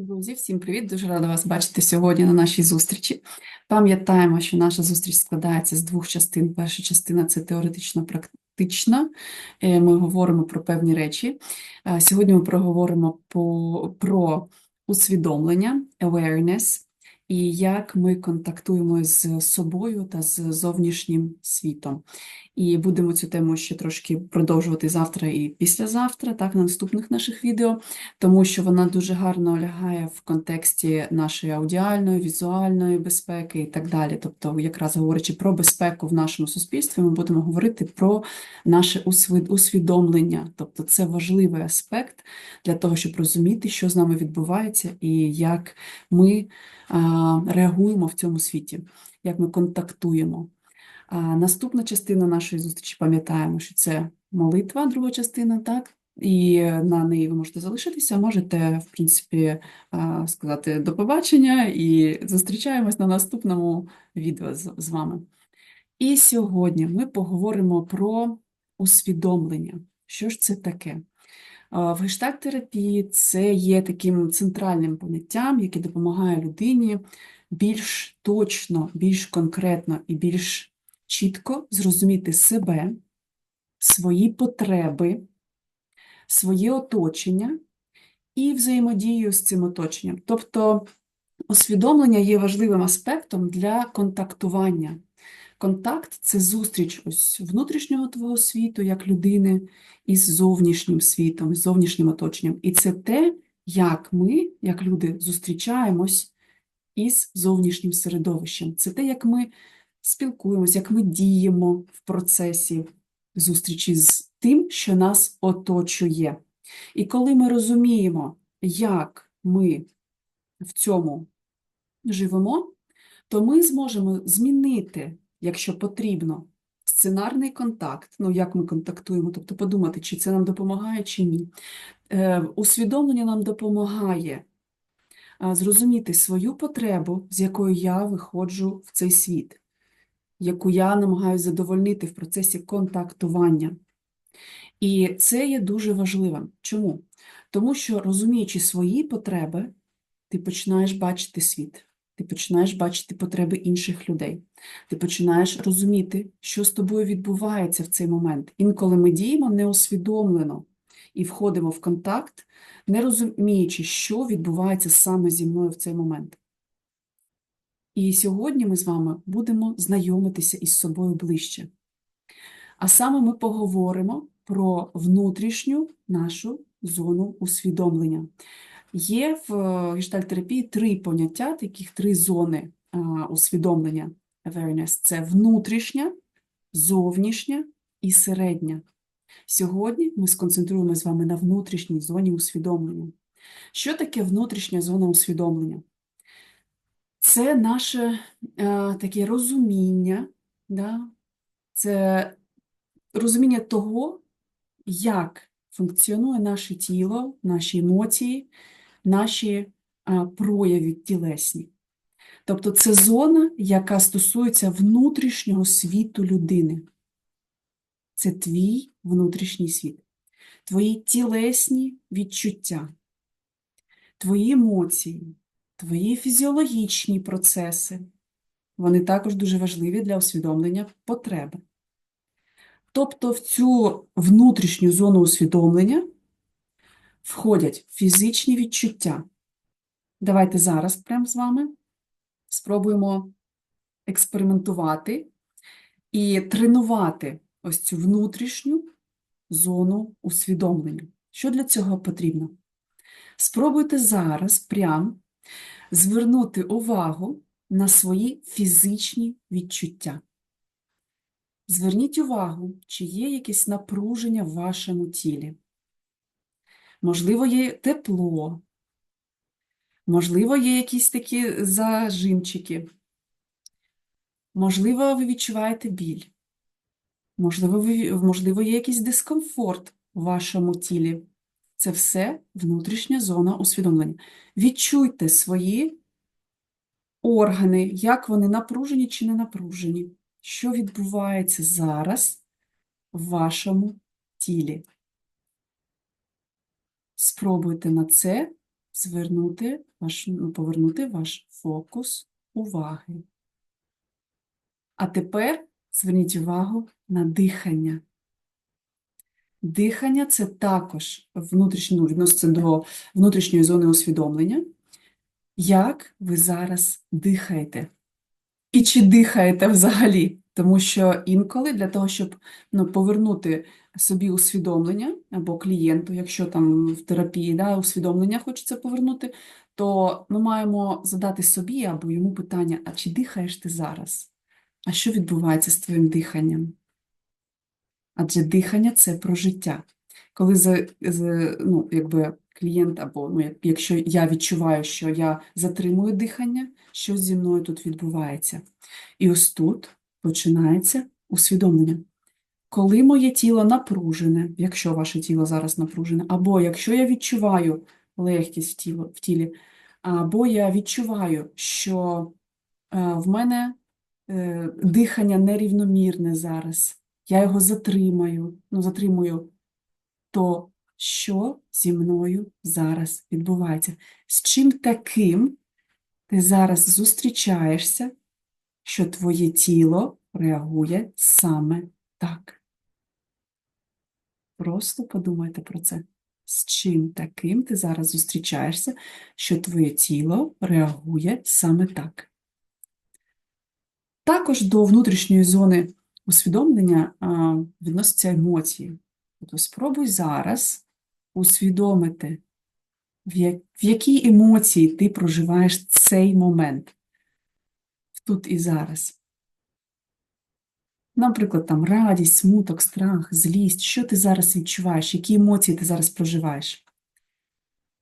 Друзі, всім привіт! Дуже рада вас бачити сьогодні на нашій зустрічі. Пам'ятаємо, що наша зустріч складається з двох частин. Перша частина це теоретично-практична. Е, Ми говоримо про певні речі. Е, Сьогодні ми проговоримо по, про усвідомлення, awareness, і як ми контактуємо з собою та з зовнішнім світом. І будемо цю тему ще трошки продовжувати завтра і післязавтра, так, на наступних наших відео тому що вона дуже гарно лягає в контексті нашої аудіальної, візуальної безпеки і так далі. Тобто, якраз говорячи про безпеку в нашому суспільстві, ми будемо говорити про наше усвідомлення. Тобто, це важливий аспект для того, щоб розуміти, що з нами відбувається і як ми реагуємо в цьому світі, як ми контактуємо. Наступна частина нашої зустрічі, пам'ятаємо, що це молитва, друга частина, так? І на неї ви можете залишитися, можете, в принципі, сказати до побачення і зустрічаємось на наступному відео з вами. І сьогодні ми поговоримо про усвідомлення. Що ж це таке? В гештальт-терапії це є таким центральним поняттям, яке допомагає людині більш точно, більш конкретно і більш чітко зрозуміти себе, свої потреби, своє оточення і взаємодію з цим оточенням. Тобто усвідомлення є важливим аспектом для контактування. Контакт це зустріч ось внутрішнього твого світу як людини із зовнішнім світом, з зовнішнім оточенням. І це те, як ми, як люди, зустрічаємось із зовнішнім середовищем. Це те, як ми спілкуємося, як ми діємо в процесі зустрічі з тим, що нас оточує. І коли ми розуміємо, як ми в цьому живемо, то ми зможемо змінити, якщо потрібно, сценарний контакт, ну як ми контактуємо, тобто подумати, чи це нам допомагає, чи ні. Е, Усвідомлення нам допомагає зрозуміти свою потребу, з якою я виходжу в цей світ, яку я намагаюся задовольнити в процесі контактування. І це є дуже важливим. Чому? Тому що, розуміючи свої потреби, ти починаєш бачити світ, ти починаєш бачити потреби інших людей, ти починаєш розуміти, що з тобою відбувається в цей момент. Інколи ми діємо неусвідомлено і входимо в контакт, не розуміючи, що відбувається саме зі мною в цей момент. І сьогодні ми з вами будемо знайомитися із собою ближче. А саме ми поговоримо про внутрішню нашу зону усвідомлення. Є в е, гештальтерапії три поняття, таких три зони а, усвідомлення awareness. Це внутрішня, зовнішня і середня. Сьогодні ми сконцентруємося з вами на внутрішній зоні усвідомлення. Що таке внутрішня зона усвідомлення? Це наше е, таке розуміння, да? це розуміння того, як функціонує наше тіло, наші емоції, наші а, прояви тілесні. Тобто це зона, яка стосується внутрішнього світу людини. Це твій внутрішній світ, твої тілесні відчуття, твої емоції, твої фізіологічні процеси. Вони також дуже важливі для усвідомлення потреби. Тобто в цю внутрішню зону усвідомлення входять фізичні відчуття. Давайте зараз прямо з вами спробуємо експериментувати і тренувати ось цю внутрішню зону усвідомлення. Що для цього потрібно? Спробуйте зараз прям звернути увагу на свої фізичні відчуття. Зверніть увагу, чи є якесь напруження в вашому тілі. Можливо, є тепло, можливо, є якісь такі зажимчики, можливо, ви відчуваєте біль, можливо, ви, можливо, є якийсь дискомфорт в вашому тілі. Це все внутрішня зона усвідомлення. Відчуйте свої органи, як вони напружені чи не напружені що відбувається зараз в вашому тілі. Спробуйте на це звернути ваш, ну, повернути ваш фокус уваги. А тепер зверніть увагу на дихання. Дихання це також внутрішнє, ну, відноситься до внутрішньої зони усвідомлення. Як ви зараз дихаєте? І чи дихаєте взагалі? Тому що інколи для того, щоб ну, повернути собі усвідомлення або клієнту, якщо там в терапії да, усвідомлення хочеться повернути, то ми маємо задати собі або йому питання: а чи дихаєш ти зараз? А що відбувається з твоїм диханням? Адже дихання це про життя. Коли з, з, ну, якби клієнт, або ну, якщо я відчуваю, що я затримую дихання, що зі мною тут відбувається. І ось тут починається усвідомлення. Коли моє тіло напружене, якщо ваше тіло зараз напружене, або якщо я відчуваю легкість в, тіло, в тілі, або я відчуваю, що е, в мене е, дихання нерівномірне зараз, я його затримаю, ну, затримую, то що зі мною зараз відбувається? З чим таким ти зараз зустрічаєшся, що твоє тіло реагує саме так? Просто подумайте про це. З чим таким ти зараз зустрічаєшся, що твоє тіло реагує саме так? Також до внутрішньої зони усвідомлення а, відносяться емоції. Тобто спробуй зараз усвідомити, в якій емоції ти проживаєш цей момент тут і зараз. Наприклад, там радість, смуток, страх, злість. Що ти зараз відчуваєш, які емоції ти зараз проживаєш?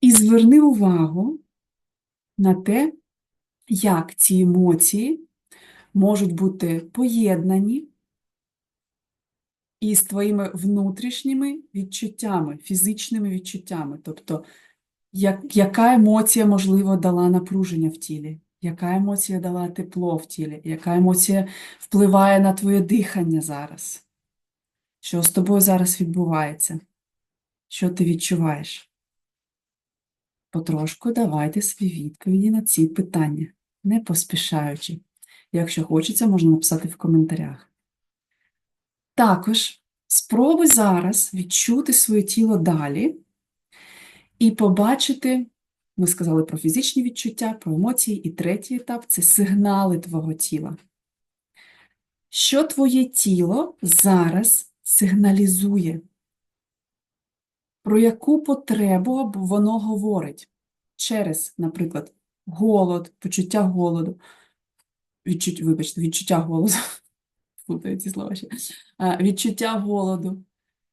І зверни увагу на те, як ці емоції можуть бути поєднані із твоїми внутрішніми відчуттями, фізичними відчуттями. Тобто, як, яка емоція, можливо, дала напруження в тілі, яка емоція дала тепло в тілі, яка емоція впливає на твоє дихання зараз? Що з тобою зараз відбувається? Що ти відчуваєш? Потрошку давайте свої відповіді на ці питання, не поспішаючи. Якщо хочеться, можна написати в коментарях. Також спробуй зараз відчути своє тіло далі і побачити, ми сказали про фізичні відчуття, про емоції, і третій етап це сигнали твого тіла. Що твоє тіло зараз сигналізує? Про яку потребу воно говорить? Через, наприклад, голод, почуття голоду, відчуть, вибачте, відчуття голоду, плутаю ці слова ще, відчуття голоду,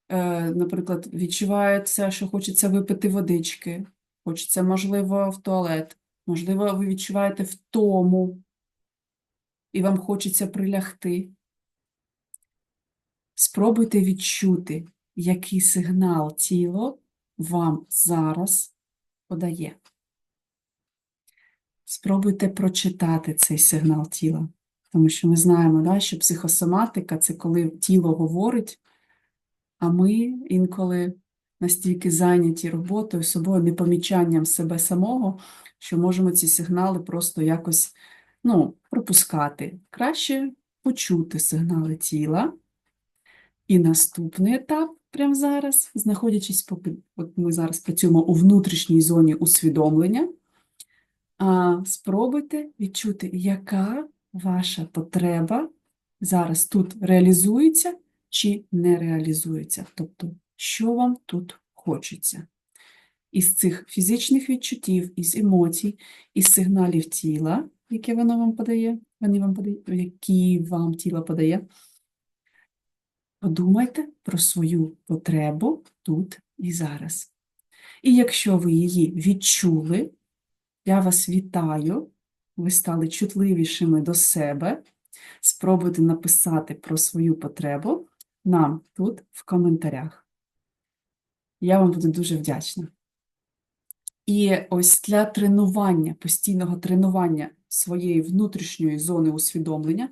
Е, наприклад, відчувається, що хочеться випити водички, хочеться, можливо, в туалет, можливо, ви відчуваєте втому, і вам хочеться прилягти. Спробуйте відчути, який сигнал тіло вам зараз подає. Спробуйте прочитати цей сигнал тіла, тому що ми знаємо, да, що психосоматика це коли тіло говорить, а ми інколи настільки зайняті роботою, собою, непомічанням себе самого, що можемо ці сигнали просто якось ну, пропускати. Краще почути сигнали тіла. І наступний етап, прямо зараз, знаходячись, поки от ми зараз працюємо у внутрішній зоні усвідомлення, а, спробуйте відчути, яка ваша потреба зараз тут реалізується чи не реалізується. Тобто, що вам тут хочеться. Із цих фізичних відчуттів, із емоцій, із сигналів тіла, які воно вам подає, вони вам подають, які вам тіло подає, Подумайте про свою потребу тут і зараз. І якщо ви її відчули, я вас вітаю, ви стали чутливішими до себе. Спробуйте написати про свою потребу нам тут в коментарях. Я вам буду дуже вдячна. І ось для тренування, постійного тренування своєї внутрішньої зони усвідомлення,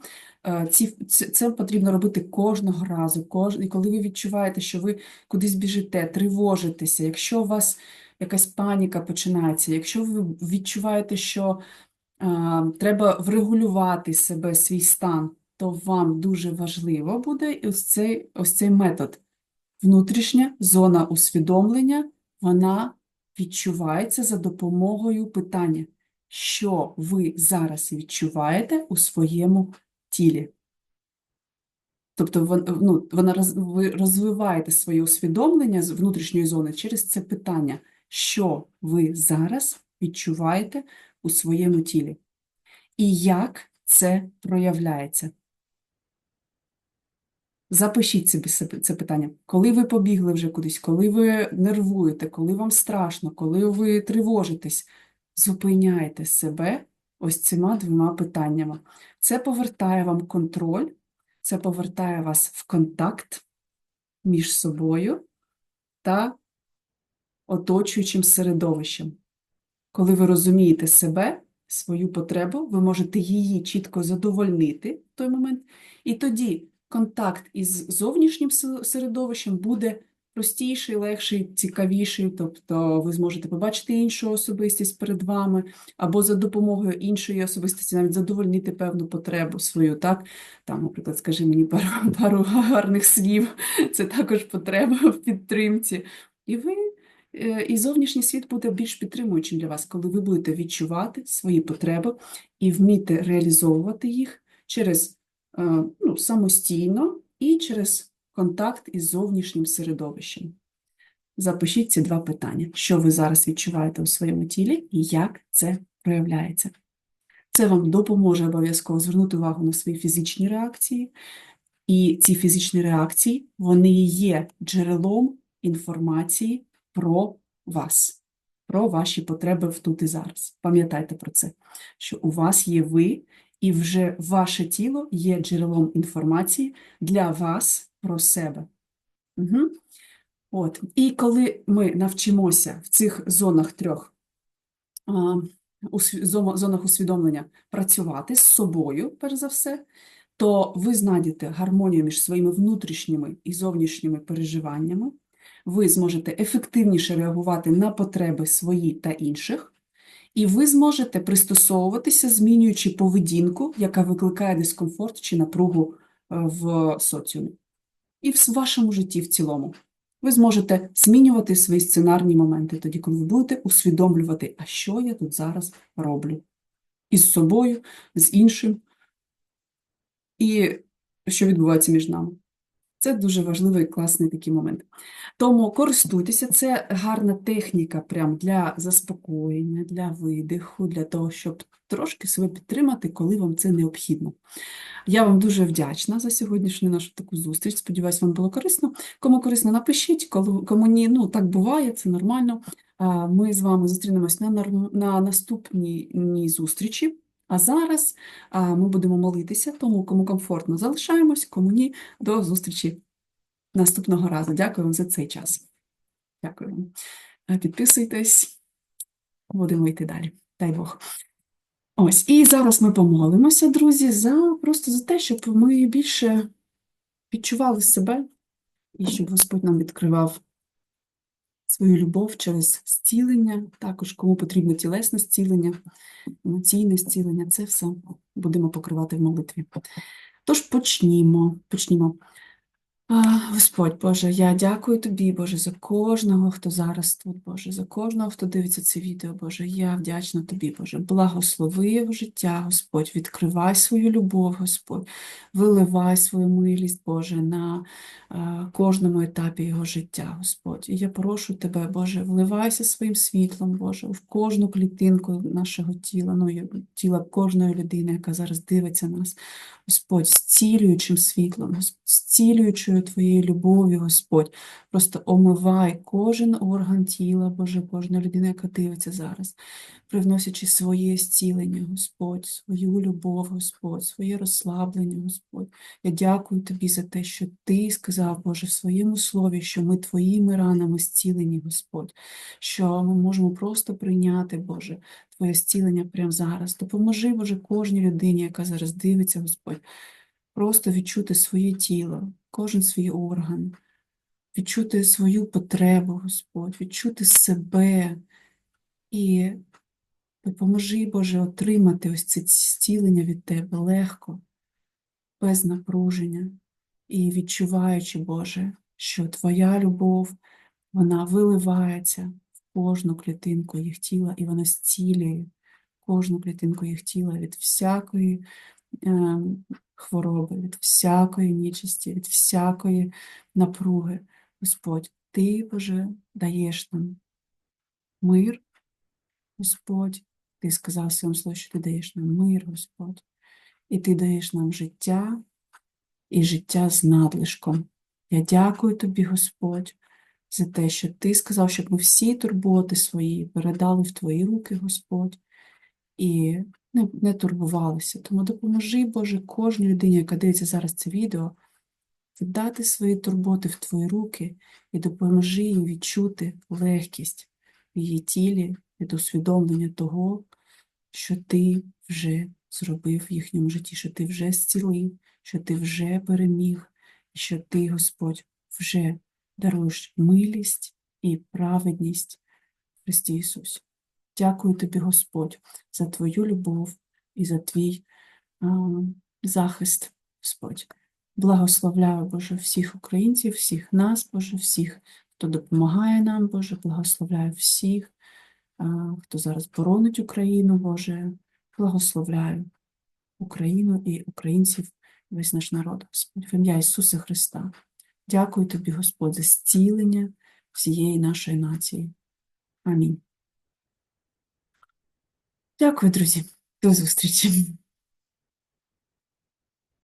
е, ці, це, потрібно робити кожного разу. Кож, і коли ви відчуваєте, що ви кудись біжите, тривожитеся, якщо у вас якась паніка починається, якщо ви відчуваєте, що треба врегулювати себе, свій стан, то вам дуже важливо буде ось цей, ось цей метод. Внутрішня зона усвідомлення, вона відчувається за допомогою питання, що ви зараз відчуваєте у своєму тілі. Тобто ну, вона ви розвиваєте своє усвідомлення з внутрішньої зони через це питання, що ви зараз відчуваєте у своєму тілі, і як це проявляється. Запишіть собі це питання. Коли ви побігли вже кудись, коли ви нервуєте, коли вам страшно, коли ви тривожитесь, зупиняйте себе ось цими двома питаннями. Це повертає вам контроль, це повертає вас в контакт між собою та оточуючим середовищем. Коли ви розумієте себе, свою потребу, ви можете її чітко задовольнити в той момент, і тоді контакт із зовнішнім се- середовищем буде простіший, легший, цікавіший, тобто ви зможете побачити іншу особистість перед вами, або за допомогою іншої особистості навіть задовольнити певну потребу свою, так? Там, наприклад, скажи мені пару, пару гарних слів, це також потреба в підтримці. І ви І зовнішній світ буде більш підтримуючим для вас, коли ви будете відчувати свої потреби і вміти реалізовувати їх через е, ну, самостійно і через контакт із зовнішнім середовищем. Запишіть ці два питання: що ви зараз відчуваєте у своєму тілі і як це проявляється. Це вам допоможе обов'язково звернути увагу на свої фізичні реакції, і ці фізичні реакції вони є джерелом інформації про вас, про ваші потреби в тут і зараз. Пам'ятайте про це, що у вас є ви, і вже ваше тіло є джерелом інформації для вас про себе. Угу. От. І коли ми навчимося в цих зонах трьох, зома- зонах усвідомлення працювати з собою, перш за все, то ви знайдете гармонію між своїми внутрішніми і зовнішніми переживаннями, ви зможете ефективніше реагувати на потреби свої та інших, і ви зможете пристосовуватися, змінюючи поведінку, яка викликає дискомфорт чи напругу е, в соціумі, і в вашому житті в цілому. Ви зможете змінювати свої сценарні моменти тоді, коли ви будете усвідомлювати, а що я тут зараз роблю із собою, з іншим, і що відбувається між нами. Це дуже важливий класний такий момент. Тому користуйтеся, це гарна техніка прям для заспокоєння, для видиху, для того, щоб трошки себе підтримати, коли вам це необхідно. Я вам дуже вдячна за сьогоднішню нашу таку зустріч. Сподіваюсь, вам було корисно. Кому корисно, напишіть, кому ні, ну так буває, це нормально. Ми з вами зустрінемось на, на наступній зустрічі. А зараз ми будемо молитися, тому кому комфортно залишаємось, кому ні, до зустрічі наступного разу. Дякую вам за цей час. Дякую вам. Підписуйтесь, будемо йти далі. Дай Бог. Ось, і зараз ми помолимося, друзі, за просто за те, щоб ми більше відчували себе і щоб Господь нам відкривав свою любов через зцілення, також кому потрібно тілесне зцілення, емоційне зцілення, це все будемо покривати в молитві. Тож почнімо, почнімо. Господь Боже, я дякую Тобі, Боже, за кожного, хто зараз тут, Боже, за кожного, хто дивиться це відео, Боже. Я вдячна Тобі, Боже. Благослови його життя, Господь, відкривай свою любов, Господь, виливай свою милість, Боже, на е, кожному етапі його життя, Господь. І я прошу Тебе, Боже, вливайся своїм світлом, Боже, в кожну клітинку нашого тіла, ну, тіла кожної людини, яка зараз дивиться нас. Господь, зцілюючим світлом, Господь, зцілюючою Твоєю любов'ю, Господь, просто омивай кожен орган тіла, Боже, кожна людина, яка дивиться зараз, привносячи своє зцілення, Господь, свою любов, Господь, своє розслаблення, Господь. Я дякую Тобі за те, що Ти сказав, Боже, в своєму слові, що ми Твоїми ранами зцілені, Господь, що ми можемо просто прийняти, Боже, Твоє зцілення прямо зараз. Допоможи, Боже, кожній людині, яка зараз дивиться, Господь, просто відчути своє тіло, кожен свій орган, відчути свою потребу, Господь, відчути себе. І допоможи, Боже, отримати ось це зцілення від Тебе легко, без напруження. І відчуваючи, Боже, що Твоя любов, вона виливається в кожну клітинку їх тіла, і вона зцілює кожну клітинку їх тіла від всякої е, хвороби, від всякої нічисті, від всякої напруги. Господь, Ти, Боже, даєш нам мир, Господь, Ти сказав своєму слові, що Ти даєш нам мир, Господь, і Ти даєш нам життя і життя з надлишком. Я дякую Тобі, Господь, за те, що Ти сказав, щоб ми всі турботи свої передали в Твої руки, Господь, і не, не турбувалися. Тому допоможи, Боже, кожній людині, яка дивиться зараз це відео, віддати свої турботи в Твої руки і допоможи їй відчути легкість в її тілі від усвідомлення того, що ти вже зробив в їхньому житті, що ти вже зцілив, що ти вже переміг, і що ти, Господь, вже даруєш милість і праведність в Христі Ісусі. Дякую тобі, Господь, за твою любов і за твій а, захист, Господь. Благословляю, Боже, всіх українців, всіх нас, Боже, всіх, хто допомагає нам, Боже, благословляю всіх, а, хто зараз боронить Україну, Боже, благословляю Україну і українців, весь наш народ, Господь, в ім'я Ісуса Христа. Дякую тобі, Господь, за зцілення всієї нашої нації. Амінь. Дякую, друзі. До зустрічі.